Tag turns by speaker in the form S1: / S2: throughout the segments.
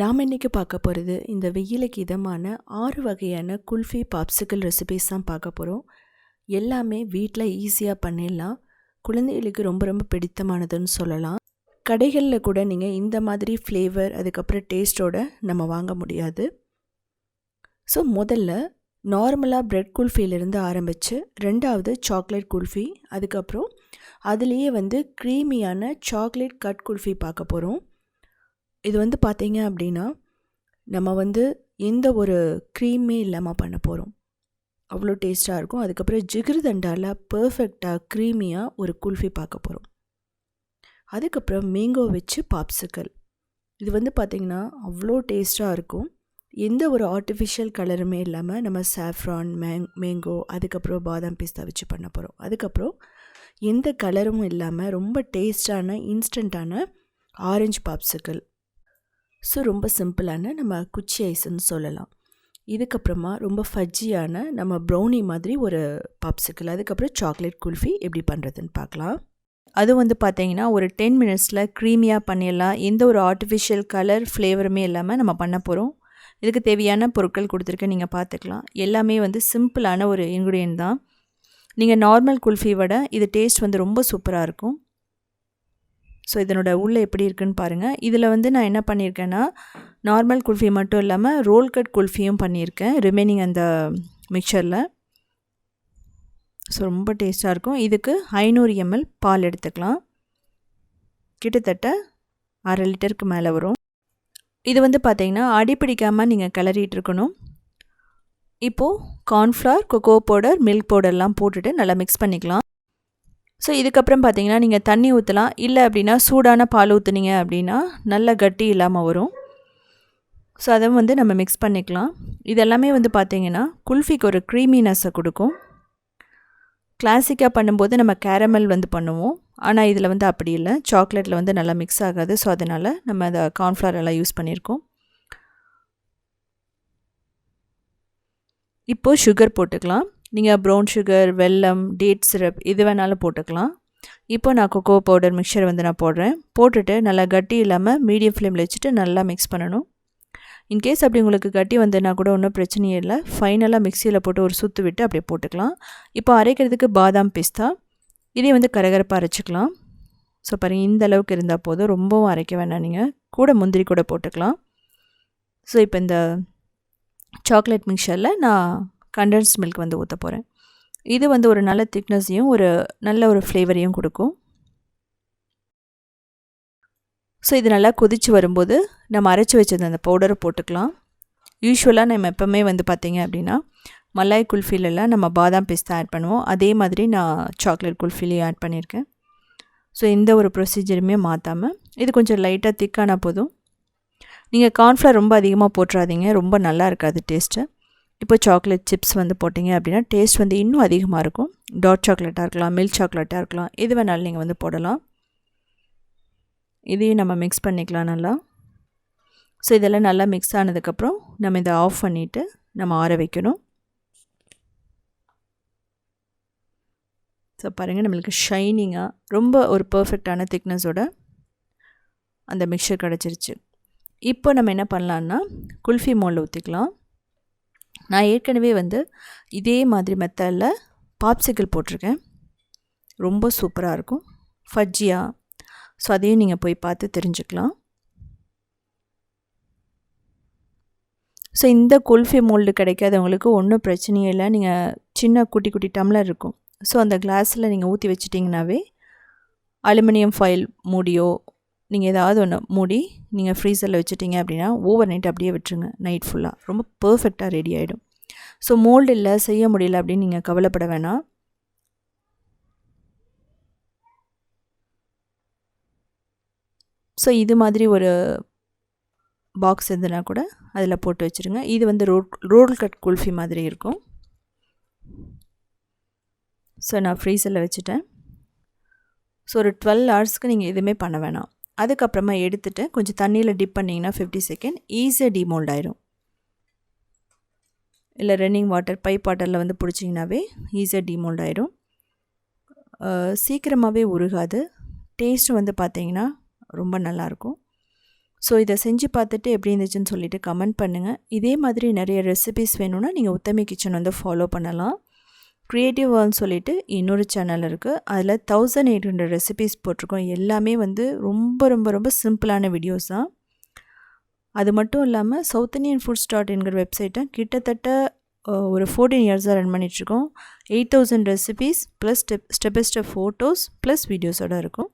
S1: நாம் இன்றைக்கி பார்க்க போகிறது இந்த வெயிலுக்கு இதமான ஆறு வகையான குல்ஃபி பாப்சிக்கல் ரெசிபீஸ் தான் பார்க்க போகிறோம். எல்லாமே வீட்டில் ஈஸியாக பண்ணிடலாம். குழந்தைகளுக்கு ரொம்ப ரொம்ப பிடித்தமானதுன்னு சொல்லலாம். கடைகளில் கூட நீங்கள் இந்த மாதிரி ஃப்ளேவர் அதுக்கப்புறம் டேஸ்ட்டோட நம்ம வாங்க முடியாது. ஸோ முதல்ல நார்மலாக ப்ரெட் குல்ஃபியிலேருந்து ஆரம்பித்து ரெண்டாவது சாக்லேட் குல்ஃபி அதுக்கப்புறம் அதுலேயே வந்து க்ரீமியான சாக்லேட் கட் குல்ஃபி பார்க்க போகிறோம். இது வந்து பார்த்தீங்க அப்படின்னா நம்ம வந்து எந்த ஒரு க்ரீமே இல்லாமல் பண்ண போகிறோம் அவ்வளோ டேஸ்ட்டாக இருக்கும். அதுக்கப்புறம் ஜிகிருதண்டாவில் பர்ஃபெக்டாக க்ரீமியாக ஒரு குல்ஃபி பார்க்க போகிறோம் அதுக்கப்புறம் மேங்கோ வச்சு பாப்சிக்கல் இது வந்து பார்த்திங்கன்னா அவ்வளோ டேஸ்ட்டாக இருக்கும். எந்த ஒரு ஆர்டிஃபிஷியல் கலருமே இல்லாமல் நம்ம சாஃப்ரான் மேங் மேங்கோ அதுக்கப்புறம் பாதாம் பிஸ்தா வச்சு பண்ண போகிறோம் அதுக்கப்புறம் எந்த கலரும் இல்லாமல் ரொம்ப டேஸ்டான இன்ஸ்டண்ட்டான ஆரஞ்சு பாப்சிக்கல் ஸோ ரொம்ப சிம்பிளான நம்ம குச்சி ஐஸ்ன்னு சொல்லலாம். இதுக்கப்புறமா ரொம்ப ஃபஜ்ஜியான நம்ம ப்ரௌனி மாதிரி ஒரு பாப்சிக்கல் அதுக்கப்புறம் சாக்லேட் குல்ஃபி எப்படி பண்ணுறதுன்னு பார்க்கலாம். அது வந்து பார்த்தீங்கன்னா ஒரு டென் மினிட்ஸில் க்ரீமியாக பண்ணிடலாம். எந்த ஒரு ஆர்டிஃபிஷியல் கலர் ஃப்ளேவருமே இல்லாமல் நம்ம பண்ண போகிறோம் இதுக்கு தேவையான பொருட்கள் கொடுத்துருக்கேன் நீங்கள் பார்த்துக்கலாம் எல்லாமே வந்து சிம்பிளான ஒரு இன்க்ரீடியன்ட் தான். நீங்கள் நார்மல் குல்ஃபி விட இது டேஸ்ட் வந்து ரொம்ப சூப்பராக இருக்கும். ஸோ இதனோட உள்ளே எப்படி இருக்குன்னு பாருங்கள் இதில் வந்து நான் என்ன பண்ணியிருக்கேன்னா நார்மல் குல்ஃபி மட்டும் இல்லாமல் ரோல் கட் குல்ஃபியும் பண்ணியிருக்கேன் ரிமைனிங் அந்த மிக்சரில் ஸோ ரொம்ப டேஸ்ட்டாக இருக்கும். இதுக்கு ஐநூறு எம்எல் பால் எடுத்துக்கலாம். கிட்டத்தட்ட அரை லிட்டருக்கு மேலே வரும். இது வந்து பார்த்திங்கன்னா அடிப்பிடிக்காமல் நீங்கள் கிளறிட்டு இருக்கணும். இப்போது கார்ன்ஃப்ளவர் கொக்கோ பவுடர் மில்க் பவுடர்லாம் போட்டுட்டு நல்லா மிக்ஸ் பண்ணிக்கலாம். ஸோ இதுக்கப்புறம் பார்த்தீங்கன்னா நீங்கள் தண்ணி ஊற்றலாம் இல்லை அப்படின்னா சூடான பால் ஊற்றுனீங்க அப்படின்னா நல்ல கட்டி இல்லாமல் வரும். ஸோ அதை வந்து நம்ம மிக்ஸ் பண்ணிக்கலாம். இதெல்லாமே வந்து பார்த்திங்கன்னா குல்ஃபிக்கு ஒரு க்ரீமினஸை கொடுக்கும். கிளாசிக்காக பண்ணும்போது நம்ம கேரமல் வந்து பண்ணுவோம். ஆனால் இதில் வந்து அப்படி இல்லை. சாக்லேட்டில் வந்து நல்லா மிக்ஸ் ஆகாது. ஸோ அதனால் நம்ம அதை கார்ன்ஃப்ளவர் எல்லாம் யூஸ் பண்ணியிருக்கோம். இப்போது சுகர் போட்டுக்கலாம். நீங்கள் ப்ரௌன் சுகர் வெல்லம் டேட் சிரப் இது வேணாலும் போட்டுக்கலாம். இப்போ நான் கொக்கோ பவுடர் மிக்சர் வந்து நான் போடுறேன். போட்டுட்டு நல்லா கட்டி இல்லாமல் மீடியம் ஃப்ளேமில் வச்சுட்டு நல்லா மிக்ஸ் பண்ணணும். இன்கேஸ் அப்படி உங்களுக்கு கட்டி வந்ததுனா கூட ஒன்றும் பிரச்சனையே இல்லை. ஃபைனலாக மிக்சியில் போட்டு ஒரு சுற்று விட்டு அப்படியே போட்டுக்கலாம். இப்போ அரைக்கிறதுக்கு பாதாம் பிஸ்தா. இதே வந்து கரகரப்பாக அரைச்சிக்கலாம். ஸோ பாருங்கள் இந்த அளவுக்கு இருந்தால் போதும். ரொம்பவும் அரைக்க வேணாம் நீங்கள் கூட முந்திரி கூட போட்டுக்கலாம். ஸோ இப்போ இந்த சாக்லேட் மிக்சரில் நான் கண்டன்ஸ் மில்க் வந்து ஊற்ற போகிறேன் இது வந்து ஒரு நல்ல திக்னஸையும் ஒரு நல்ல ஒரு ஃப்ளேவரையும் கொடுக்கும். ஸோ இது நல்லா கொதித்து வரும்போது நம்ம அரைச்சி வச்சிருந்த அந்த பவுடரை போட்டுக்கலாம். யூஸ்வலாக நம்ம எப்போவுமே வந்து பார்த்திங்க அப்படின்னா மலாய் குல்ஃபிலெல்லாம் நம்ம பாதாம் பிஸ்தா ஆட் பண்ணுவோம். அதே மாதிரி நான் சாக்லேட் குல்ஃபிலையும் ஆட் பண்ணியிருக்கேன். ஸோ எந்த ஒரு ப்ரொசீஜருமே மாற்றாமல் இது கொஞ்சம் லைட்டாக திக்கான போதும். நீங்கள் கார்ன்ஃப்ளவர் ரொம்ப அதிகமாக போட்டுறாதீங்க. ரொம்ப நல்லா இருக்காது டேஸ்ட்டு இப்போ சாக்லேட் சிப்ஸ் வந்து போட்டிங்க அப்படின்னா டேஸ்ட் வந்து இன்னும் அதிகமாக இருக்கும். டாட் சாக்லேட்டாக இருக்கலாம் மில்க் சாக்லேட்டாக இருக்கலாம். எது வேணாலும் நீங்கள் வந்து போடலாம். இதையும் நம்ம மிக்ஸ் பண்ணிக்கலாம் நல்லா. ஸோ இதெல்லாம் நல்லா மிக்ஸ் ஆனதுக்கப்புறம் நம்ம இதை ஆஃப் பண்ணிவிட்டு நம்ம ஆற வைக்கணும். ஸோ பாருங்கள் நம்மளுக்கு ஷைனிங்காக ரொம்ப ஒரு பர்ஃபெக்டான திக்னஸோட அந்த மிக்சர் கிடச்சிருச்சு. இப்போ நம்ம என்ன பண்ணலான்னா குல்ஃபி மோலில் ஊற்றிக்கலாம் நான் ஏற்கனவே வந்து இதே மாதிரி மெத்தடில் பாப்சிக்கல் போட்டிருக்கேன். ரொம்ப சூப்பராக இருக்கும். ஃபஜ்ஜியாக ஸோ அதையும் நீங்கள் போய் பார்த்து தெரிஞ்சுக்கலாம். ஸோ இந்த குல்ஃபி மோல்டு கிடைக்காதவங்களுக்கு ஒன்றும் பிரச்சனையே இல்லை. நீங்கள் சின்ன குட்டி குட்டி டம்ளர் இருக்கும். ஸோ அந்த கிளாஸில் நீங்கள் ஊற்றி வச்சிட்டிங்கனாவே அலுமினியம் ஃபைல் மூடியோ நீங்கள் ஏதாவது ஒன்று மூடி நீங்கள் ஃப்ரீசரில் வச்சுட்டிங்க அப்படின்னா ஓவர் நைட் அப்படியே விட்டுருங்க. நைட் ஃபுல்லாக ரொம்ப பர்ஃபெக்டாக ரெடி ஆகிடும் ஸோ மோல்டு இல்லை செய்ய முடியல அப்படின்னு நீங்கள் கவலைப்பட வேணாம். ஸோ இது மாதிரி ஒரு பாக்ஸ் இருந்ததுனா கூட அதில் போட்டு வச்சுருங்க. இது வந்து ரோல் ரோல் கட் குல்ஃபி மாதிரி இருக்கும். ஸோ நான் ஃப்ரீசரில் வச்சுட்டேன். ஸோ ஒரு டுவெல் ஹவர்ஸ்க்கு நீங்கள் எதுவுமே பண்ண வேணாம். அதுக்கப்புறமா எடுத்துகிட்டு கொஞ்சம் தண்ணியில் டிப் பண்ணிங்கன்னா ஃபிஃப்டி செகண்ட் ஈஸியாக டிமோல்ட் ஆயிரும். இல்லை ரன்னிங் வாட்டர் பைப் வாட்டரில் வந்து பிடிச்சிங்கனாவே ஈஸியாக டிமோல்ட் ஆயிரும். சீக்கிரமாகவே உருகாது. டேஸ்ட் வந்து பார்த்திங்கன்னா ரொம்ப நல்லாயிருக்கும் ஸோ இதை செஞ்சு பார்த்துட்டு எப்படி இருந்துச்சுன்னு சொல்லிவிட்டு கமெண்ட் பண்ணுங்கள் இதே மாதிரி நிறைய ரெசிபிஸ் வேணும்னா நீங்கள் உத்தமி கிச்சன் வந்து ஃபாலோ பண்ணலாம். க்ரியேட்டிவ் வேர்ல்னு சொல்லிட்டு இன்னொரு சேனல் இருக்குது அதில் தௌசண்ட் எயிட் ஹண்ட்ரட் ரெசிபிஸ் போட்டிருக்கோம். எல்லாமே வந்து ரொம்ப ரொம்ப ரொம்ப சிம்பிளான வீடியோஸ் தான். அது மட்டும் இல்லாமல் சவுத் இந்தியன் ஃபுட் ஸ்டார்ட் என்கிற வெப்சைட்டை கிட்டத்தட்ட ஒரு ஃபோர்டீன் இயர்ஸாக ரன் பண்ணிகிட்ருக்கோம் eight thousand recipes plus step step by step photos plus வீடியோஸோடு இருக்கும்.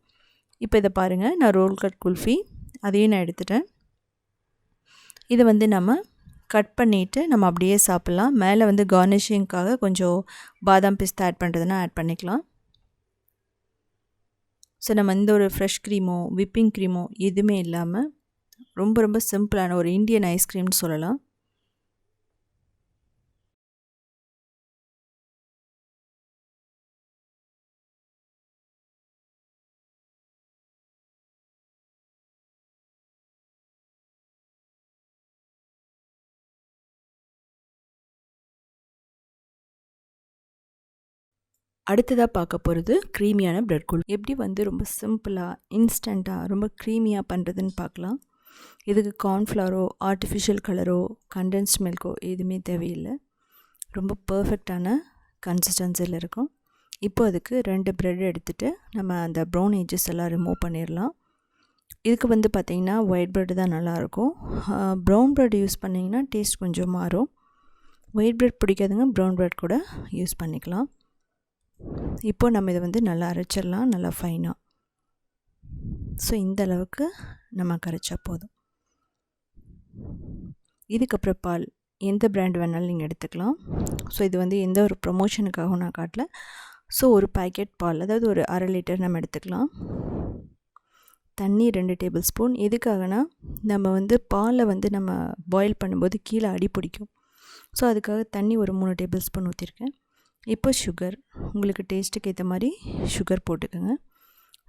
S1: இப்போ இதை பாருங்கள் நான் ரோல் கட் குல்ஃபி. அதையும் நான் எடுத்துட்டேன். இதை வந்து நம்ம கட் பண்ணிவிட்டு நம்ம அப்படியே சாப்பிட்லாம். மேலே வந்து கார்னிஷிங்க்காக கொஞ்சம் பாதாம் பிஸ்தா ஆட் பண்ணுறதுனா ஆட் பண்ணிக்கலாம். ஸோ நம்ம எந்த ஒரு ஃப்ரெஷ் க்ரீமோ விப்பிங் க்ரீமோ எதுவுமே இல்லாமல் ரொம்ப ரொம்ப சிம்பிளான ஒரு இந்தியன் ஐஸ்கிரீம்னு சொல்லலாம். அடுத்ததாக பார்க்க போகிறது க்ரீமியான ப்ரெட் குழு. எப்படி வந்து ரொம்ப சிம்பிளாக இன்ஸ்டண்ட்டாக ரொம்ப க்ரீமியாக பண்ணுறதுன்னு பார்க்கலாம். இதுக்கு கார்ன்ஃப்ளவரோ ஆர்டிஃபிஷியல் கலரோ கண்டென்ஸ்ட் மில்கோ எதுவுமே தேவையில்லை. ரொம்ப பர்ஃபெக்டான கன்சிஸ்டன்சியில் இருக்கும். இப்போ அதுக்கு ரெண்டு ப்ரெட் எடுத்துகிட்டு நம்ம அந்த ப்ரௌன் ஏஜஸ் எல்லாம் ரிமூவ் பண்ணிடலாம். இதுக்கு வந்து பார்த்திங்கன்னா ஒயிட் ப்ரெட் தான் நல்லாயிருக்கும். ப்ரௌன் ப்ரெட் யூஸ் பண்ணிங்கன்னா டேஸ்ட் கொஞ்சம் மாறும். ஒயிட் ப்ரெட் பிடிக்காதுங்க ப்ரௌன் ப்ரெட் கூட யூஸ் பண்ணிக்கலாம். இப்போது நம்ம இதை வந்து நல்லா அரைச்சிடலாம் நல்லா ஃபைனாக ஸோ இந்த அளவுக்கு நம்ம கரைச்சா போதும். இதுக்கப்புறம் பால் எந்த பிராண்ட் வேணாலும் நீங்கள் எடுத்துக்கலாம். ஸோ இது வந்து எந்த ஒரு ப்ரொமோஷனுக்காகவும் நான் காட்டல. ஸோ ஒரு பேக்கெட் பால் அதாவது ஒரு அரை லிட்டர் நம்ம எடுத்துக்கலாம். தண்ணி ரெண்டு டேபிள் ஸ்பூன் எதுக்காகனா நம்ம வந்து பாலை வந்து நம்ம பாயில் பண்ணும்போது கீழே அடி பிடிக்கும். ஸோ அதுக்காக தண்ணி ஒரு மூணு டேபிள் ஸ்பூன் ஊற்றிருக்கேன் இப்போ சுகர் உங்களுக்கு டேஸ்ட்டுக்கு ஏற்ற மாதிரி சுகர் போட்டுக்கோங்க.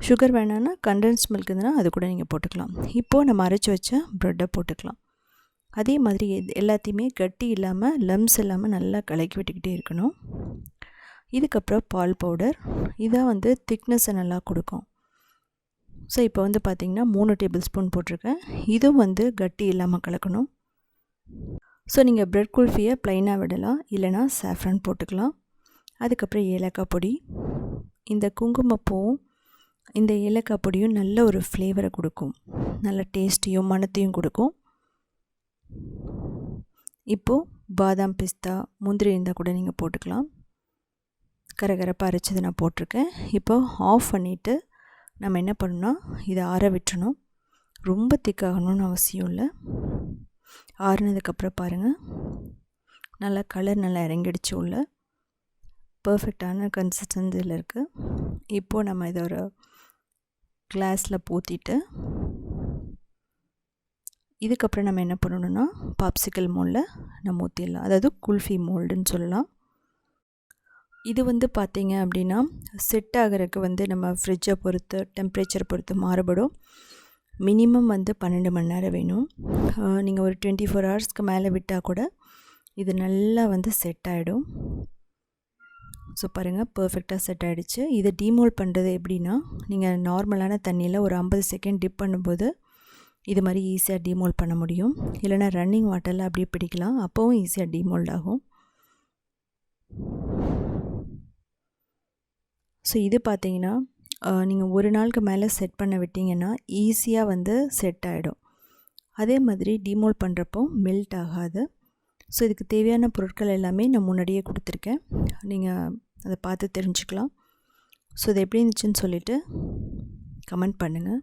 S1: சுகர் வேணான்னா கண்டென்ஸ் மில்க் இருந்ததுன்னா அது கூட நீங்கள் போட்டுக்கலாம். இப்போது நம்ம அரைச்சி வச்ச ப்ரெட்டை போட்டுக்கலாம். அதே மாதிரி எல்லாத்தையுமே கட்டி இல்லாமல் லம்ஸ் இல்லாமல் நல்லா கலக்கி விட்டுக்கிட்டே இருக்கணும். இதுக்கப்புறம் பால் பவுடர் இதான் வந்து திக்னஸை நல்லா கொடுக்கும். ஸோ இப்போ வந்து பார்த்திங்கன்னா மூணு டேபிள் ஸ்பூன் போட்டிருக்கேன். இதுவும் வந்து கட்டி இல்லாமல் கலக்கணும். ஸோ நீங்கள் ப்ரெட் குல்ஃபியை ப்ளைனாக விடலாம் இல்லைனா சாஃப்ரான் போட்டுக்கலாம். அதுக்கப்புறம் ஏலக்காய் பொடி இந்த குங்குமப்பூவும் இந்த ஏலக்காய் பொடியும் நல்ல ஒரு ஃப்ளேவரை கொடுக்கும். நல்ல டேஸ்ட்டையும் மணத்தையும் கொடுக்கும். இப்போது பாதாம் பிஸ்தா முந்திரி இருந்தால் கூட நீங்கள் போட்டுக்கலாம். கரகரப்பாக அரைச்சது நான் போட்டிருக்கேன். இப்போது ஆஃப் பண்ணிவிட்டு நம்ம என்ன பண்ணணும்னா இதை ஆற விட்டுறணும். ரொம்ப திக்காகணும்னு அவசியம் இல்லை. ஆறுனதுக்கப்புறம் பாருங்கள் நல்லா கலர் நல்லா இறங்கிடுச்சு உள்ள. பர்ஃபெக்டான கன்சிஸ்டன்சியில் இருக்குது இப்போது நம்ம இதை ஒரு கிளாஸில் ஊற்றிட்டு இதுக்கப்புறம் நம்ம என்ன பண்ணணுன்னா பாப்சிக்கல் மோல்டில் நம்ம ஊற்றிடலாம் அதாவது குல்ஃபி மோல்டுன்னு சொல்லலாம். இது வந்து பார்த்திங்க அப்படின்னா செட் ஆகிறதுக்கு வந்து நம்ம ஃப்ரிட்ஜை பொறுத்து டெம்ப்ரேச்சர் பொறுத்து மாறுபடும். மினிமம் வந்து பன்னெண்டு மணி நேரம் வேணும். நீங்கள் ஒரு டுவெண்ட்டி ஃபோர் ஹவர்ஸ்க்கு மேலே விட்டால் கூட இது நல்லா வந்து செட் ஆகிடும் ஸோ பாருங்கள் பர்ஃபெக்டாக செட் ஆகிடுச்சு இதை டீமோல் பண்ணுறது எப்படின்னா நீங்கள் நார்மலான தண்ணியில் ஒரு ஐம்பது செகண்ட் டிப் பண்ணும்போது இது மாதிரி ஈஸியாக டீமோல்ட் பண்ண முடியும். இல்லைனா ரன்னிங் வாட்டரில் அப்படியே பிடிக்கலாம். அப்போவும் ஈஸியாக டீமோல்ட் ஆகும். ஸோ இது பார்த்தீங்கன்னா நீங்கள் ஒரு நாளுக்கு மேலே செட் பண்ண விட்டிங்கன்னா ஈஸியாக வந்து செட் ஆகிடும் அதே மாதிரி டீமோல்ட் பண்ணுறப்போ மெல்ட் ஆகாது. ஸோ இதுக்கு தேவையான பொருட்கள் எல்லாமே நான் முன்னாடியே கொடுத்துருக்கேன். நீங்கள் அதை பார்த்து தெரிஞ்சுக்கலாம். ஸோ இது எப்படி இருந்துச்சுன்னு சொல்லிவிட்டு கமெண்ட் பண்ணுங்கள்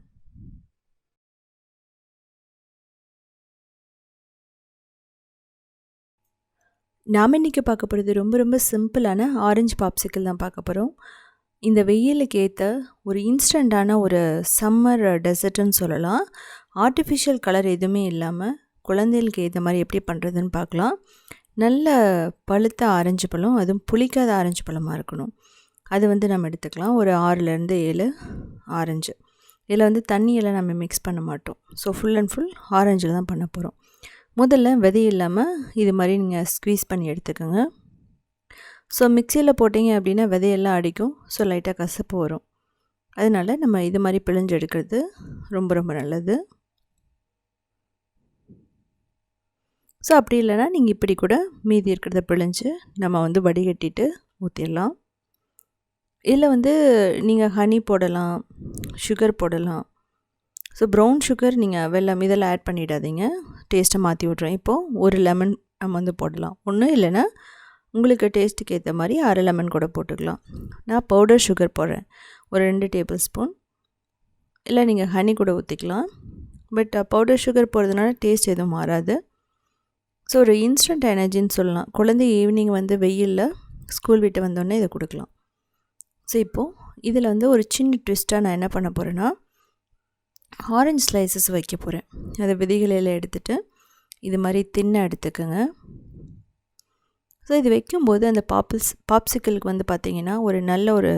S1: நாம் இன்றைக்கி பார்க்க போகிறது ரொம்ப ரொம்ப சிம்பிளான ஆரஞ்சு பாப்சிக்கிள் தான் பார்க்க போகிறோம் இந்த வெயிலுக்கு ஏற்ற ஒரு இன்ஸ்டண்ட்டான ஒரு சம்மர் டெசர்ட்டுன்னு சொல்லலாம். ஆர்டிஃபிஷியல் கலர் எதுவுமே இல்லாமல் குழந்தைகளுக்கு ஏற்ற மாதிரி எப்படி பண்ணுறதுன்னு பார்க்கலாம். நல்ல பழுத்த ஆரஞ்சு பழம் அதுவும் புளிக்காத ஆரஞ்சு பழமாக இருக்கணும். அது வந்து நம்ம எடுத்துக்கலாம். ஒரு ஆறுலேருந்து ஏழு ஆரஞ்சு. இதில் வந்து தண்ணியெல்லாம் நம்ம மிக்ஸ் பண்ண மாட்டோம். ஸோ ஃபுல் அண்ட் ஃபுல் ஆரஞ்சில் தான் பண்ண போகிறோம் முதல்ல விதை இல்லாமல் இது மாதிரி நீங்கள் ஸ்க்வீஸ் பண்ணி எடுத்துக்கோங்க. ஸோ மிக்சியில் போட்டிங்க அப்படின்னா விதையெல்லாம் அடிக்கும். ஸோ லைட்டாக கசப்பு வரும். அதனால் நம்ம இது மாதிரி பிழிஞ்சு எடுக்கிறது ரொம்ப ரொம்ப நல்லது. ஸோ அப்படி இல்லைன்னா நீங்கள் இப்படி கூட மீதி இருக்கிறத பிழிஞ்சு நம்ம வந்து வடிகட்டிட்டு ஊற்றிடலாம் இதில் வந்து நீங்கள் ஹனி போடலாம் சுகர் போடலாம். ஸோ ப்ரௌன் சுகர் நீங்கள் வெள்ளம் இதெல்லாம் ஆட் பண்ணிடாதீங்க. டேஸ்ட்டை மாற்றி விட்றோம் இப்போது ஒரு லெமன் நம்ம வந்து போடலாம். ஒன்றும் இல்லைன்னா உங்களுக்கு டேஸ்ட்டுக்கு ஏற்ற மாதிரி அரை லெமன் கூட போட்டுக்கலாம். நான் பவுடர் சுகர் போடுறேன். ஒரு ரெண்டு டேபிள் ஸ்பூன் இல்லை நீங்கள் ஹனி கூட ஊற்றிக்கலாம் பட் பவுடர் சுகர் போடுறதுனால டேஸ்ட் எதுவும் மாறாது. ஸோ ஒரு இன்ஸ்டன்ட் எனர்ஜின்னு சொல்லலாம். குழந்தை ஈவினிங் வந்து வெயிலில் ஸ்கூல் விட்டு வந்தோடனே இதை கொடுக்கலாம். ஸோ இப்போது இதில் வந்து ஒரு சின்ன ட்விஸ்ட்டாக நான் என்ன பண்ண போகிறேன்னா ஆரஞ்ச் ஸ்லைசஸ் வைக்க போகிறேன் அதை விதைகளில் எடுத்துகிட்டு இது மாதிரி தின்ன எடுத்துக்கோங்க. ஸோ இது வைக்கும்போது அந்த பாப்பிள்ஸ் பாப்சிக்கலுக்கு வந்து பார்த்திங்கன்னா ஒரு நல்ல ஒரு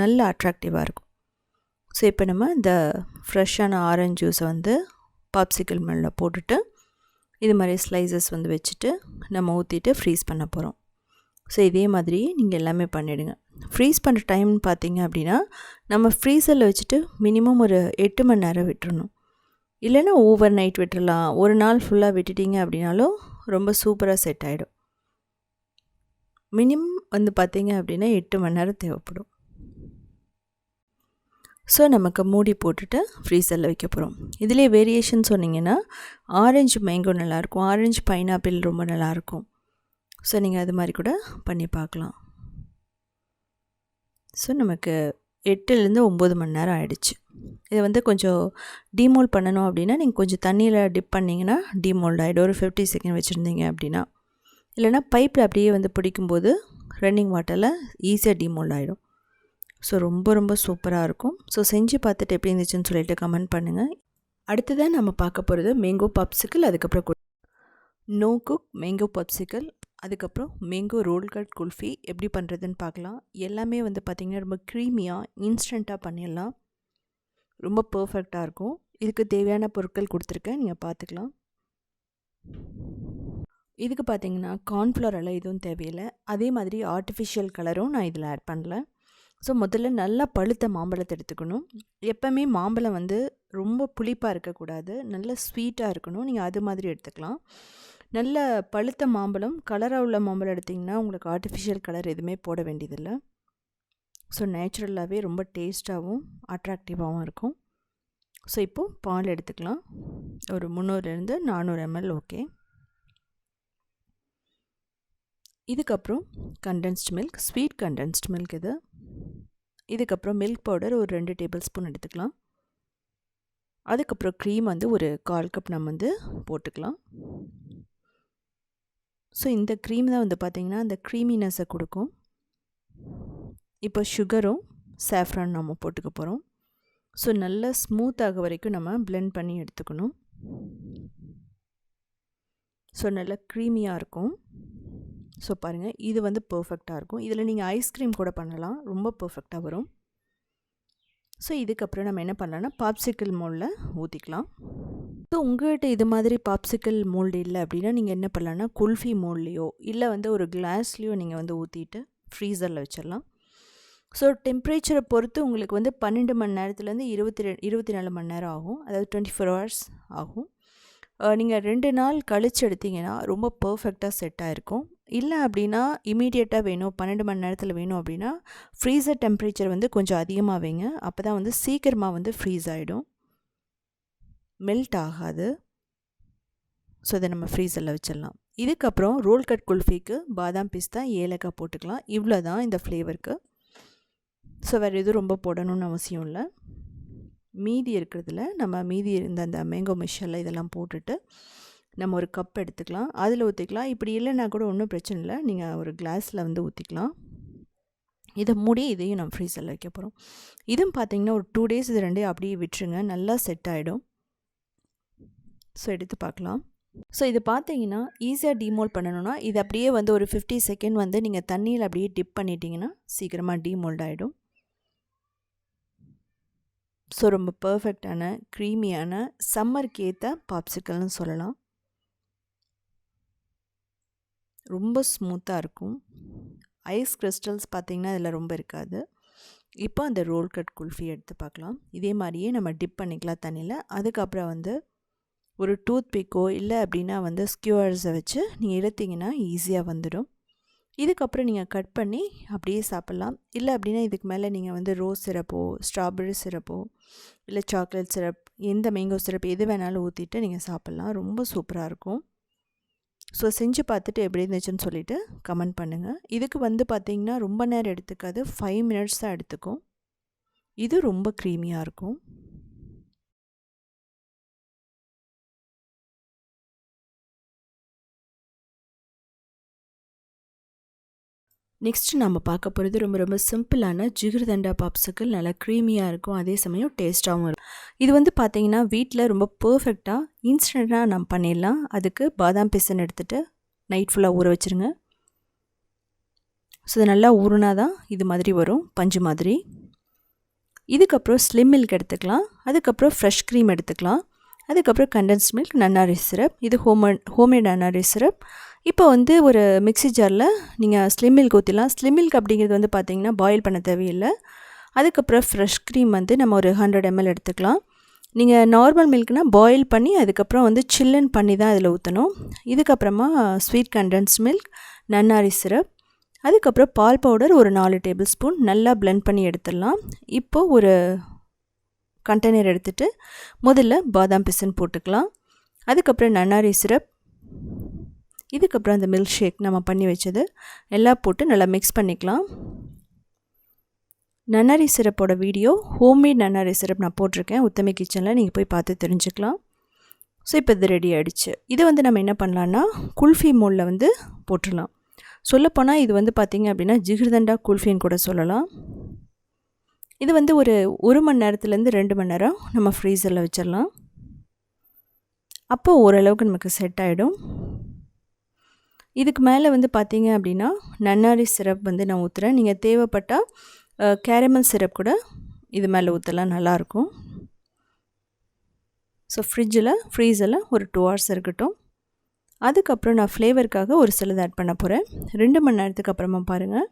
S1: நல்ல அட்ராக்டிவாக இருக்கும். ஸோ இப்போ நம்ம இந்த ஃப்ரெஷ்ஷான ஆரஞ்ச் ஜூஸை வந்து பாப்சிக்கல் மேலே போட்டுட்டு இது மாதிரி ஸ்லைசஸ் வந்து வச்சுட்டு நம்ம ஊற்றிட்டு ஃப்ரீஸ் பண்ண போகிறோம் ஸோ இதே மாதிரி நீங்கள் எல்லாமே பண்ணிவிடுங்க ஃப்ரீஸ் பண்ணுற டைம்னு பார்த்தீங்க அப்படின்னா நம்ம ஃப்ரீசரில் வச்சுட்டு மினிமம் ஒரு எட்டு மணி நேரம் விட்டுறணும். இல்லைன்னா ஓவர் நைட் விட்டுறலாம். ஒரு நாள் ஃபுல்லாக விட்டுட்டிங்க அப்படின்னாலும் ரொம்ப சூப்பராக செட் ஆகிடும் மினிமம் வந்து பார்த்திங்க அப்படின்னா எட்டு மணி நேரம் தேவைப்படும். ஸோ நமக்கு மூடி போட்டுட்டு ஃப்ரீசரில் வைக்க போகிறோம் இதிலே வேரியேஷன் சொன்னிங்கன்னா ஆரஞ்சு மேங்கோ நல்லாயிருக்கும் ஆரஞ்சு பைனாப்பிள் ரொம்ப நல்லாயிருக்கும் ஸோ நீங்கள் அது மாதிரி கூட பண்ணி பார்க்கலாம். ஸோ நமக்கு எட்டுலேருந்து ஒம்பது மணி நேரம் ஆகிடுச்சு இதை வந்து கொஞ்சம் டிமோல் பண்ணணும் அப்படின்னா நீங்கள் கொஞ்சம் தண்ணியில் டிப் பண்ணிங்கன்னா டீமோல்ட் ஆகிடும் ஒரு ஃபிஃப்டி செகண்ட் வச்சுருந்தீங்க அப்படின்னா. இல்லைனா பைப்பில் அப்படியே வந்து பிடிக்கும்போது ரன்னிங் வாட்டரில் ஈஸியாக டீமோல்ட் ஆகிடும் ஸோ ரொம்ப ரொம்ப சூப்பராக இருக்கும். ஸோ செஞ்சு பார்த்துட்டு எப்படி இருந்துச்சுன்னு சொல்லிட்டு கமெண்ட் பண்ணுங்கள் அடுத்ததான் நம்ம பார்க்க போகிறது மேங்கோ பப்சிக்கல் அதுக்கப்புறம் நோ குக் மேங்கோ பப்ஸிக்கல் அதுக்கப்புறம் மேங்கோ ரோல் கட் குல்ஃபி. எப்படி பண்ணுறதுன்னு பார்க்கலாம். எல்லாமே வந்து பார்த்திங்கன்னா ரொம்ப க்ரீமியாக இன்ஸ்டண்ட்டாக பண்ணிடலாம். ரொம்ப பர்ஃபெக்டாக இருக்கும். இதுக்கு தேவையான பொருட்கள் கொடுத்துருக்கேன். நீங்கள் பார்த்துக்கலாம். இதுக்கு பார்த்தீங்கன்னா கார்ன்ஃப்ளவர் எல்லாம் எதுவும் தேவையில்லை. அதே மாதிரி ஆர்டிஃபிஷியல் கலரும் நான் இதில் ஆட் பண்ணல. ஸோ முதல்ல நல்லா பழுத்த மாம்பழத்தை எடுத்துக்கணும். எப்போவுமே மாம்பழம் வந்து ரொம்ப புளிப்பாக இருக்கக்கூடாது. நல்ல ஸ்வீட்டாக இருக்கணும். நீங்கள் அது மாதிரி எடுத்துக்கலாம். நல்ல பழுத்த மாம்பழம் கலராக உள்ள மாம்பழம் எடுத்திங்கன்னா உங்களுக்கு ஆர்டிஃபிஷியல் கலர் எதுவுமே போட வேண்டியதில்லை. ஸோ நேச்சுரலாகவே ரொம்ப டேஸ்ட்டாகவும் அட்ராக்டிவாகவும் இருக்கும். ஸோ இப்போது பால் எடுத்துக்கலாம். ஒரு முந்நூறுலேருந்து நானூறு எம்எல் ஓகே இதுக்கப்புறம் condensed milk sweet condensed milk இது. இதுக்கப்புறம் மில்க் பவுடர் ஒரு ரெண்டு டேபிள் ஸ்பூன் எடுத்துக்கலாம். அதுக்கப்புறம் க்ரீம் வந்து ஒரு கால் கப் நம்ம வந்து போட்டுக்கலாம். ஸோ இந்த க்ரீம் தான் வந்து பார்த்திங்கன்னா அந்த க்ரீமினஸை கொடுக்கும். இப்போ சுகரும் சேஃப்ரான் நம்ம போட்டுக்க போகிறோம் ஸோ நல்லா ஸ்மூத்தாக வரைக்கும் நம்ம பிளெண்ட் பண்ணி எடுத்துக்கணும். ஸோ நல்லா க்ரீமியாக இருக்கும். ஸோ பாருங்கள் இது வந்து பர்ஃபெக்டாக இருக்கும். இதில் நீங்கள் ஐஸ்கிரீம் கூட பண்ணலாம். ரொம்ப பர்ஃபெக்டாக வரும். ஸோ இதுக்கப்புறம் நம்ம என்ன பண்ணலாம்னா பாப்சிக்கல் மோல்டில் ஊற்றிக்கலாம் ஸோ உங்கள்கிட்ட இது மாதிரி பாப்சிக்கல் மோல்டு இல்லை அப்படின்னா நீங்கள் என்ன பண்ணலான்னா குல்ஃபி மோல்ட்லேயோ இல்லை வந்து ஒரு கிளாஸ்லேயோ நீங்கள் வந்து ஊற்றிட்டு ஃப்ரீசரில் வச்சிடலாம். ஸோ டெம்ப்ரேச்சரை பொறுத்து உங்களுக்கு வந்து பன்னெண்டு மணி நேரத்துலேருந்து இருபத்தி ரெ இருபத்தி நாலு மணி நேரம் ஆகும். அதாவது டுவெண்ட்டி ஃபோர் ஹவர்ஸ் ஆகும் நீங்கள் ரெண்டு நாள் கழிச்சு எடுத்திங்கன்னா ரொம்ப பர்ஃபெக்டாக செட் ஆகிருக்கும் இல்லை அப்படின்னா இமீடியட்டாக வேணும் பன்னெண்டு மணி நேரத்தில் வேணும் அப்படின்னா ஃப்ரீசர் டெம்பரேச்சர் வந்து கொஞ்சம் அதிகமாக வைங்க. அப்போ தான் வந்து சீக்கிரமாக வந்து ஃப்ரீஸ் ஆகிடும் மெல்ட் ஆகாது. ஸோ அதை நம்ம ஃப்ரீசரில் வச்சிடலாம். இதுக்கப்புறம் ரோல் கட் குல்ஃபிக்கு பாதாம் பிஸ்தா ஏலக்காய் போட்டுக்கலாம். இவ்வளோ தான் இந்த ஃப்ளேவருக்கு ஸோ வேறு எதுவும் ரொம்ப போடணும்னு அவசியம் இல்லை. மீதி இருக்கிறதுல நம்ம மீதி இருந்த அந்த மேங்கோ மிஷலில் இதெல்லாம் போட்டுட்டு நம்ம ஒரு கப் எடுத்துக்கலாம். அதில் ஊற்றிக்கலாம் இப்படி இல்லைன்னா கூட ஒன்றும் பிரச்சனை இல்லை. நீங்கள் ஒரு கிளாஸில் வந்து ஊற்றிக்கலாம் இதை மூடி இதையும் நம்ம ஃப்ரீசரில் வைக்க போகிறோம் இதுவும் பார்த்திங்கன்னா ஒரு டூ டேஸ் இது ரெண்டே அப்படியே விட்டுருங்க. நல்லா செட் ஆகிடும் ஸோ எடுத்து பார்க்கலாம். ஸோ இது பார்த்தீங்கன்னா ஈஸியாக டீமோல்ட் பண்ணணும்னா இது அப்படியே வந்து ஒரு ஃபிஃப்டி செகண்ட் வந்து நீங்கள் தண்ணியில் அப்படியே டிப் பண்ணிட்டீங்கன்னா சீக்கிரமாக டீமோல்ட் ஆகிடும் ஸோ ரொம்ப பர்ஃபெக்டான க்ரீமியான சம்மருக்கு ஏற்ற பாப்சிக்கல்னு சொல்லலாம். ரொம்ப ஸ்மூத்தாக இருக்கும். ஐஸ் கிறிஸ்டல்ஸ் பார்த்திங்கன்னா இதில் ரொம்ப இருக்காது. இப்போ அந்த ரோல் கட் குல்ஃபி எடுத்து பார்க்கலாம் இதே மாதிரியே நம்ம டிப் பண்ணிக்கலாம் தண்ணியில். அதுக்கப்புறம் வந்து ஒரு டூத் பிக்கோ இல்லை அப்படின்னா வந்து ஸ்கியூவர்ஸை வச்சு நீங்கள் இழுத்தீங்கன்னா ஈஸியாக வந்துடும். இதுக்கப்புறம் நீங்கள் கட் பண்ணி அப்படியே சாப்பிட்லாம். இல்லை அப்படின்னா இதுக்கு மேலே நீங்கள் வந்து ரோஸ் சிரப்போ ஸ்ட்ராபெரி சிரப்போ இல்லை சாக்லேட் சிரப் எந்த மேங்கோ சிரப் எது வேணாலும் ஊற்றிட்டு நீங்கள் சாப்பிட்லாம். ரொம்ப சூப்பராக இருக்கும். ஸோ செஞ்சு பார்த்துட்டு எப்படி இருந்துச்சுன்னு சொல்லிவிட்டு கமெண்ட் பண்ணுங்கள் இதுக்கு வந்து பார்த்திங்கன்னா ரொம்ப நேரம் எடுத்துக்காது. ஃபைவ் மினிட்ஸ் தான் எடுத்துக்கும். இது ரொம்ப க்ரீமியாக இருக்கும். நெக்ஸ்ட் நம்ம பார்க்க போகிறது ரொம்ப ரொம்ப சிம்பிளான ஜிகிர்தண்டா பாப்ஸுக்கள் நல்லா க்ரீமியாக இருக்கும். அதே சமயம் டேஸ்ட்டாகவும் இருக்கும். இது வந்து பார்த்திங்கன்னா வீட்டில் ரொம்ப பர்ஃபெக்டாக இன்ஸ்டண்ட்டாக நம்ம பண்ணிடலாம். அதுக்கு பாதாம் பிசன் எடுத்துகிட்டு நைட் ஃபுல்லாக ஊற வச்சுருங்க. ஸோ இது நல்லா ஊறுனா தான் இது மாதிரி வரும் பஞ்சு மாதிரி. இதுக்கப்புறம் ஸ்லிம் மில்க் எடுத்துக்கலாம். அதுக்கப்புறம் ஃப்ரெஷ் க்ரீம் எடுத்துக்கலாம். அதுக்கப்புறம் கண்டென்ஸ் மில்க் நன்னாரி சிரப் இது ஹோம் ஹோம்மேட் நன்னாரி சிரப் இப்போ வந்து ஒரு மிக்சி ஜாரில் நீங்கள் ஸ்லிம் மில்க் ஊற்றிலாம் ஸ்லிம் மில்க் அப்படிங்கிறது வந்து பார்த்திங்கன்னா பாயில் பண்ண தேவையில்லை. அதுக்கப்புறம் ஃப்ரெஷ் க்ரீம் வந்து நம்ம ஒரு ஹண்ட்ரட் எம்எல் எடுத்துக்கலாம். நீங்கள் நார்மல் மில்க்னால் பாயில் பண்ணி அதுக்கப்புறம் வந்து சில்லன் பண்ணி தான் அதில் ஊற்றணும் இதுக்கப்புறமா ஸ்வீட் கண்டென்ஸ் மில்க் நன்னாரி சிரப் அதுக்கப்புறம் பால் பவுடர் ஒரு நாலு டேபிள் ஸ்பூன் நல்லா பிளெண்ட் பண்ணி எடுத்துடலாம். இப்போது ஒரு கண்டெய்னர் எடுத்துகிட்டு முதல்ல பாதாம் பிசன் போட்டுக்கலாம். அதுக்கப்புறம் நன்னாரி சிரப் இதுக்கப்புறம் அந்த மில்க் ஷேக் நம்ம பண்ணி வச்சது எல்லாம் போட்டு நல்லா மிக்ஸ் பண்ணிக்கலாம். நன்னாரி சிரப்போட வீடியோ ஹோம்மேட் நன்னாரி சிரப் நான் போட்டிருக்கேன். உத்தமி கிச்சனில் நீங்கள் போய் பார்த்து தெரிஞ்சுக்கலாம். ஸோ இப்போ இது ரெடி ஆகிடுச்சு இதை வந்து நம்ம என்ன பண்ணலான்னா குல்ஃபி மோலில் வந்து போட்டுடலாம். சொல்லப்போனால் இது வந்து பார்த்திங்க அப்படின்னா ஜிகிர்தண்டா குல்ஃபின்னு கூட சொல்லலாம். இது வந்து ஒரு ஒரு மணி நேரத்துலேருந்து ரெண்டு மணி நேரம் நம்ம ஃப்ரீசரில் வச்சிடலாம். அப்போ ஓரளவுக்கு நமக்கு செட் ஆகிடும் இதுக்கு மேலே வந்து பார்த்தீங்க அப்படின்னா நன்னாரி சிரப் வந்து நான் ஊற்றுறேன் நீங்கள் தேவைப்பட்டால் கேரமல் சிரப் கூட இது மேலே ஊற்றலாம் நல்லாயிருக்கும் ஸோ ஃப்ரிட்ஜில் ஃப்ரீஸில் ஒரு டூ ஹவர்ஸ் இருக்கட்டும். அதுக்கப்புறம் நான் ஃப்ளேவருக்காக ஒரு சிலது ஆட் பண்ண போகிறேன் ரெண்டு மணி நேரத்துக்கு அப்புறமா பாருங்கள்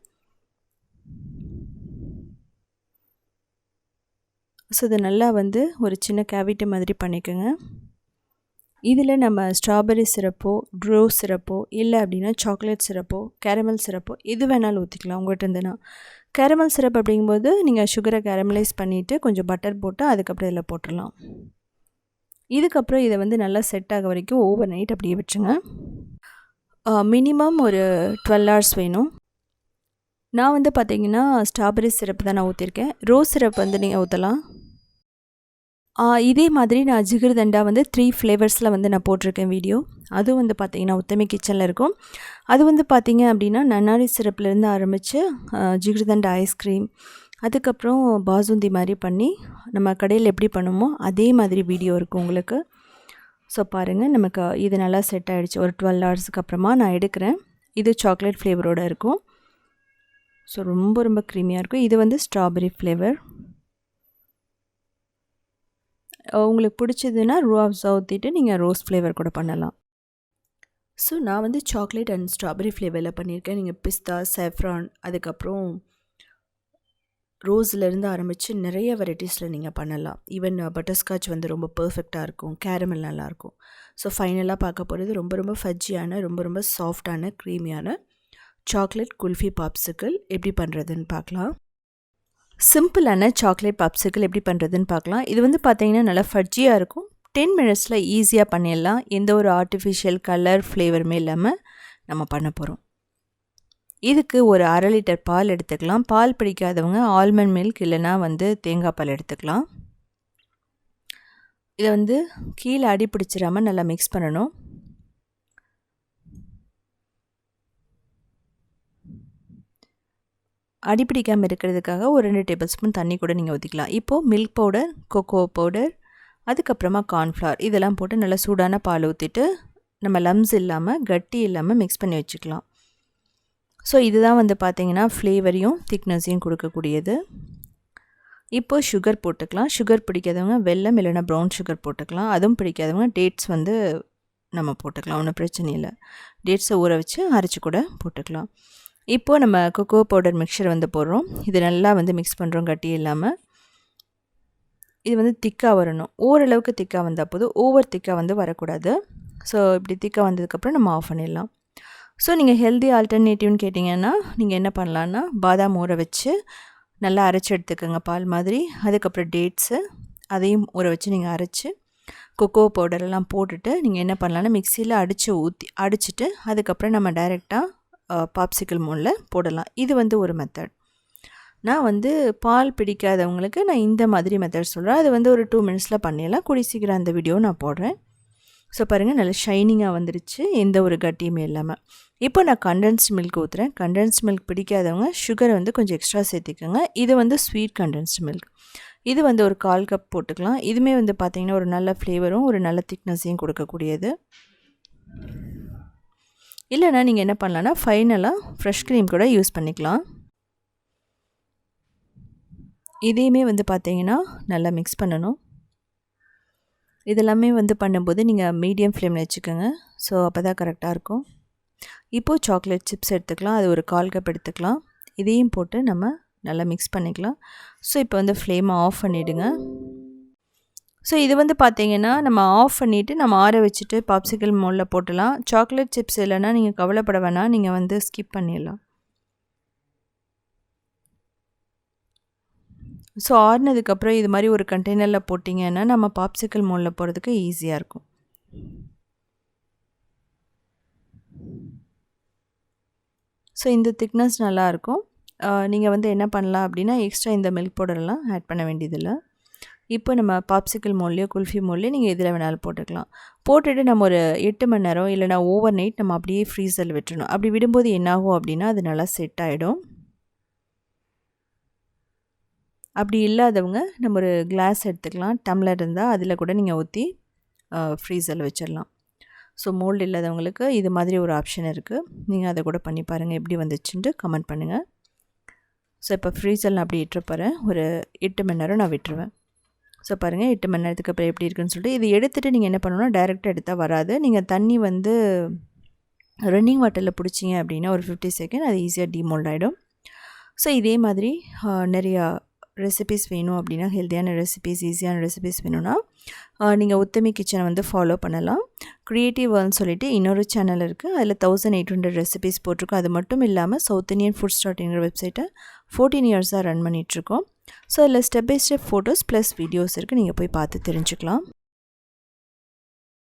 S1: ஸோ இதை நல்லா வந்து ஒரு சின்ன கேவிட்டி மாதிரி பண்ணிக்கோங்க. இதில் நம்ம ஸ்ட்ராபெரி சிரப்போ ரோஸ் சிரப்போ இல்லை அப்படின்னா சாக்லேட் சிரப்போ கேரமல் சிரப்போ எது வேணாலும் ஊற்றிக்கலாம் உங்கள்கிட்ட இருந்துன்னா கேரமல் சிரப் அப்படிங்கும்போது நீங்கள் சுகரை கேரமலைஸ் பண்ணிவிட்டு கொஞ்சம் பட்டர் போட்டு அதுக்கப்புறம் இதில் போட்டுடலாம். இதுக்கப்புறம் இதை வந்து நல்லா செட் ஆக வரைக்கும் ஓவர் நைட் அப்படியே வச்சுங்க மினிமம் ஒரு டுவெல் ஹவர்ஸ் வேணும். நான் வந்து பார்த்தீங்கன்னா ஸ்ட்ராபெரி சிரப் தான் நான் ஊற்றிருக்கேன். ரோஸ் சிரப் வந்து நீங்கள் ஊற்றலாம். இதே மாதிரி நான் ஜிகிர்தண்டா வந்து த்ரீ ஃப்ளேவர்ஸில் வந்து நான் போட்டிருக்கேன் வீடியோ அதுவும் வந்து பார்த்திங்கன்னா உத்தமி கிச்சனில் இருக்கும். அது வந்து பார்த்திங்க அப்படின்னா நன்னாரி சிரப்லேருந்து ஆரம்பித்து ஜிகிர்தண்டா ஐஸ்கிரீம் அதுக்கப்புறம் பாசுந்தி மாதிரி பண்ணி நம்ம கடையில் எப்படி பண்ணுமோ அதே மாதிரி வீடியோ இருக்கும் உங்களுக்கு. ஸோ பாருங்கள் நமக்கு இது நல்லா செட் ஆகிடுச்சு ஒரு டுவெல் ஹவர்ஸுக்கு அப்புறமா நான் எடுக்கிறேன். இது சாக்லேட் ஃப்ளேவரோடு இருக்கும். ஸோ ரொம்ப ரொம்ப க்ரீமியாக இருக்கும். இது வந்து ஸ்ட்ராபெரி ஃப்ளேவர் உங்களுக்கு பிடிச்சதுன்னா ரூ ஆஃப் ஊற்றிட்டு நீங்கள் ரோஸ் ஃப்ளேவர் கூட பண்ணலாம். ஸோ நான் வந்து சாக்லேட் அண்ட் ஸ்ட்ராபெரி ஃப்ளேவரில் பண்ணியிருக்கேன். நீங்கள் பிஸ்தா சேஃப்ரான் அதுக்கப்புறம் ரோஸ்லேருந்து ஆரம்பித்து நிறைய வெரைட்டிஸில் நீங்கள் பண்ணலாம். ஈவன் பட்டர்ஸ்காட்ச் வந்து ரொம்ப பர்ஃபெக்டாக இருக்கும். கேரமல் நல்லாயிருக்கும் ஸோ ஃபைனலாக பார்க்க போகிறது ரொம்ப ரொம்ப ஃபஜ்ஜியான ரொம்ப ரொம்ப சாஃப்டான க்ரீமியான சாக்லேட் குல்ஃபி பாப்ஸுக்கள் எப்படி பண்ணுறதுன்னு பார்க்கலாம். சிம்பிளான சாக்லேட் பப்ஸுக்கள் எப்படி பண்ணுறதுன்னு பார்க்கலாம். இது வந்து பார்த்தீங்கன்னா நல்லா ஃபட்ஜியாக இருக்கும். டென் மினிட்ஸில் ஈஸியாக பண்ணிடலாம். எந்த ஒரு ஆர்டிஃபிஷியல் கலர் ஃப்ளேவருமே இல்லாமல் நம்ம பண்ண போகிறோம் இதுக்கு ஒரு அரை லிட்டர் பால் எடுத்துக்கலாம். பால் பிடிக்காதவங்க ஆல்மண்ட் மில்க் இல்லைனா வந்து தேங்காய் பால் எடுத்துக்கலாம். இதை வந்து கீழே அடி பிடிச்சிடாமல் நல்லா மிக்ஸ் பண்ணணும். அடிப்பிடிக்காமல் இருக்கிறதுக்காக ஒரு ரெண்டு டேபிள் ஸ்பூன் தண்ணி கூட நீங்கள் ஊற்றிக்கலாம் இப்போது மில்க் பவுடர் கொக்கோ பவுடர் அதுக்கப்புறமா கார்ன்ஃப்ளவர். இதெல்லாம் போட்டு நல்லா சூடான பால் ஊற்றிட்டு நம்ம லம்ஸ் இல்லாமல் கட்டி இல்லாமல் மிக்ஸ் பண்ணி வச்சுக்கலாம். ஸோ இதுதான் வந்து பார்த்திங்கன்னா ஃப்ளேவரையும் திக்னஸையும் கொடுக்கக்கூடியது. இப்போது சுகர் போட்டுக்கலாம். சுகர் பிடிக்காதவங்க வெல்லம் இல்லைன்னா ப்ரௌன் சுகர் போட்டுக்கலாம். அதுவும் பிடிக்காதவங்க டேட்ஸ் வந்து நம்ம போட்டுக்கலாம். ஒன்றும் பிரச்சனை இல்லை. டேட்ஸை ஊற வச்சு அரைச்சி கூட போட்டுக்கலாம். இப்போது நம்ம கொக்கோ பவுடர் மிக்சர் வந்து போடுறோம். இது நல்லா வந்து மிக்ஸ் பண்ணுறோம் கட்டி இல்லாமல் இது வந்து திக்காக வரணும். ஓரளவுக்கு திக்காக வந்தால் போதும். ஓவர் திக்காக வந்து வரக்கூடாது. ஸோ இப்படி திக்காக வந்ததுக்கப்புறம் நம்ம ஆஃப் பண்ணிடலாம். ஸோ நீங்கள் ஹெல்தி ஆல்டர்னேட்டிவ்னு கேட்டிங்கன்னா நீங்கள் என்ன பண்ணலான்னா பாதாம் ஊற வச்சு நல்லா அரைச்சி எடுத்துக்கோங்க பால் மாதிரி. அதுக்கப்புறம் டேட்ஸு அதையும் ஊற வச்சு நீங்கள் அரைச்சி கொக்கோ பவுடரெல்லாம் போட்டுட்டு நீங்கள் என்ன பண்ணலான்னா மிக்சியில் அடித்து ஊற்றி அடிச்சுட்டு அதுக்கப்புறம் நம்ம டைரெக்டாக பாப்சிக்கல் மோனில் போடலாம். இது வந்து ஒரு மெத்தட் நான் வந்து பால் பிடிக்காதவங்களுக்கு நான் இந்த மாதிரி மெத்தட் சொல்கிறேன் அது வந்து ஒரு டூ மினிட்ஸில் பண்ணிடலாம். கூடி சீக்கிரம் அந்த வீடியோ நான் போடுறேன். ஸோ பாருங்கள் நல்லா ஷைனிங்காக வந்துருச்சு. எந்த ஒரு கட்டியுமே இல்லாமல் இப்போ நான் கண்டென்ஸ்ட் மில்க் ஊற்றுறேன் கண்டென்ஸ்ட் மில்க் பிடிக்காதவங்க சுகரை வந்து கொஞ்சம் எக்ஸ்ட்ரா சேர்த்திக்கோங்க. இது வந்து ஸ்வீட் கண்டென்ஸ்ட் மில்க் இது வந்து ஒரு கால் கப் போட்டுக்கலாம். இதுவுமே வந்து பார்த்திங்கன்னா ஒரு நல்ல ஃப்ளேவரும் ஒரு நல்ல திக்னஸையும் கொடுக்கக்கூடியது. இல்லைனா நீங்கள் என்ன பண்ணலான்னா ஃபைனலாக ஃப்ரெஷ் க்ரீம் கூட யூஸ் பண்ணிக்கலாம். இதையுமே வந்து பார்த்தீங்கன்னா நல்லா மிக்ஸ் பண்ணணும். இதெல்லாமே வந்து பண்ணும்போது நீங்கள் மீடியம் ஃப்ளேமில் வச்சுக்கோங்க. ஸோ அப்போ தான் கரெக்டாக இருக்கும். இப்போது சாக்லேட் சிப்ஸ் எடுத்துக்கலாம். அது ஒரு கால் கப் எடுத்துக்கலாம். இதையும் போட்டு நம்ம நல்லா மிக்ஸ் பண்ணிக்கலாம். ஸோ இப்போ வந்து ஃப்ளேமை ஆஃப் பண்ணிவிடுங்க ஸோ இது வந்து பார்த்திங்கன்னா நம்ம ஆஃப் பண்ணிவிட்டு நம்ம ஆற வச்சுட்டு பாப்சிக்கல் மோலில் போட்டலாம். சாக்லேட் சிப்ஸ் இல்லைன்னா நீங்கள் கவலைப்பட வேணாம். நீங்கள் வந்து ஸ்கிப் பண்ணிடலாம். ஸோ ஆறுனதுக்கப்புறம் இது மாதிரி ஒரு கண்டெய்னரில் போட்டிங்கன்னா நம்ம பாப்சிக்கல் மோலில் போகிறதுக்கு ஈஸியாக இருக்கும். ஸோ இந்த திக்னஸ் நல்லாயிருக்கும் நீங்கள் வந்து என்ன பண்ணலாம் அப்படின்னா எக்ஸ்ட்ரா இந்த மில்க் பவுடர்லாம் ஆட் பண்ண வேண்டியதில்லை. இப்போ நம்ம பாப்சிக்கல் மோல்லையோ குல்ஃபி மோல்லையோ நீங்கள் எதில் வேணாலும் போட்டுக்கலாம். போட்டுட்டு நம்ம ஒரு எட்டு மணி நேரம் இல்லைனா ஓவர் நைட் நம்ம அப்படியே ஃப்ரீசரில் விட்டுணும் அப்படி விடும்போது என்னாகும் அப்படின்னா அது நல்லா செட் ஆகிடும் அப்படி இல்லாதவங்க நம்ம ஒரு கிளாஸ் எடுத்துக்கலாம். டம்ளர் இருந்தால் அதில் கூட நீங்கள் ஊற்றி ஃப்ரீசரில் வச்சிடலாம். ஸோ மோல்டு இல்லாதவங்களுக்கு இது மாதிரி ஒரு ஆப்ஷன் இருக்குது நீங்கள் அதை கூட பண்ணி பாருங்கள் எப்படி வந்துச்சுன்ட்டு கமெண்ட் பண்ணுங்கள் ஸோ இப்போ ஃப்ரீசரில் நான் அப்படி இட்டு போகிறேன் ஒரு எட்டு மணி நேரம் நான் விட்டுருவேன். ஸோ பாருங்கள் எட்டு மணி நேரத்துக்கு அப்புறம் எப்படி இருக்குன்னு சொல்லிட்டு இது எடுத்துகிட்டு நீங்கள் என்ன பண்ணணும்னா டேரெக்டாக எடுத்தால் வராது. நீங்கள் தண்ணி வந்து ரன்னிங் வாட்டரில் பிடிச்சிங்க அப்படின்னா ஒரு ஃபிஃப்டி செகண்ட் அது ஈஸியாக டிமோல்ட் ஆகிடும் ஸோ இதே மாதிரி நிறையா ரெசிபீஸ் வேணும் அப்படின்னா ஹெல்த்தியான ரெசிபீஸ் ஈஸியான ரெசிபீஸ் வேணும்னா நீங்கள் உத்தமி கிச்சனை வந்து ஃபாலோ பண்ணலாம். க்ரியேட்டிவ் வேர்ல்னு சொல்லிட்டு இன்னொரு சேனல் இருக்குது அதில் தௌசண்ட் எயிட் ஹண்ட்ரட் ரெசிபீஸ் போட்டிருக்கோம். அது மட்டும் இல்லாமல் சவுத் இந்தியன் ஃபுட் ஸ்டார்ட்ங்கிற வெப்சைட்டை ஃபோர்டீன் இயர்ஸாக ரன் பண்ணிகிட்ருக்கோம் ஸோ அதில் step by step photos plus videos இருக்குது நீங்கள் போய் பார்த்து தெரிஞ்சுக்கலாம்.